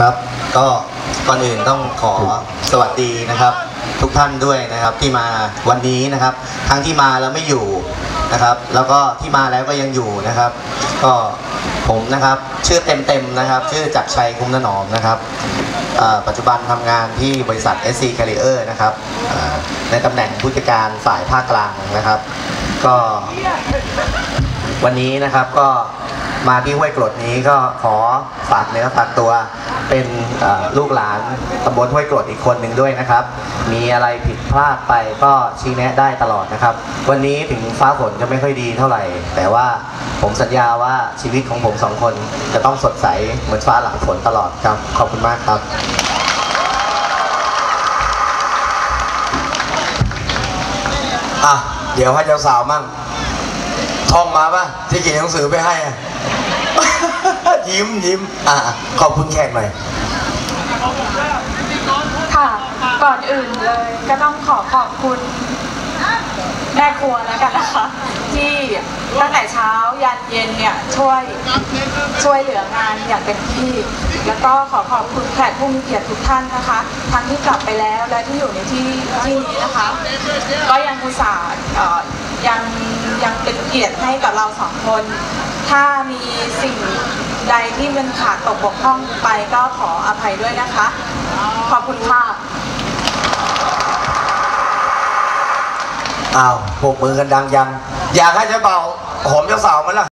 ครับก็ก่อนอื่นต้องขอสวัสดีนะครับ ทุกท่านด้วยนะครับที่มาวันนี้นะครับ ทั้งที่มาแล้วไม่อยู่นะครับ แล้วก็ที่มาแล้วก็ยังอยู่นะครับ ก็ผมนะครับชื่อเต็มๆนะครับ ชื่อจักรชัยคุ้มถนอมนะครับปัจจุบันทำงานที่บริษัท SC Carrier นะครับในตำแหน่งผู้จัดการฝ่ายภาคกลางนะครับ ก็วันนี้นะครับก็ มาที่ห้วยกรดนี้ก็ขอฝากเนื้อฝากตัวเป็นลูกหลานตำบลห้วยกรดอีกคนหนึ่งด้วยนะครับ มีอะไรผิดพลาดไปก็ชี้แนะได้ตลอดนะครับ วันนี้ถึงฟ้าฝนจะไม่ค่อยดีเท่าไหร่ แต่ว่าผมสัญญาว่าชีวิตของผมสองคนจะต้องสดใสเหมือนฟ้าหลังฝนตลอดครับ ขอบคุณมากครับอะเดี๋ยวให้เจ้าสาวมั่ง ท่องมาป่ะที่เขียนหนังสือไปให้อะยิ้มยิ้มอะขอบคุณแขกหน่อยค่ะ ก่อนอื่นเลยก็ต้องขอขอบคุณแม่ครัวแล้วกันนะคะ ที่ตั้งแต่เช้ายันเย็นเนี่ยช่วยช่วยเหลืองานอย่างเต็มที่ แล้วก็ขอขอบคุณแขกผู้มีเกียรติทุกท่านนะคะ ทั้งที่กลับไปแล้วและที่อยู่ในที่ที่นี้นะคะ ก็ยังอุตส่าห์ เกียรติให้กับเราสองคน ถ้ามีสิ่งใดที่มันขาดตกบกพร่องไปก็ขออภัยด้วยนะคะ ขอบคุณค่ะอ้าวปกมือกันดังยัง อยากให้เจ้าเบาวหอมเจ้าสาวมั้ยล่ะ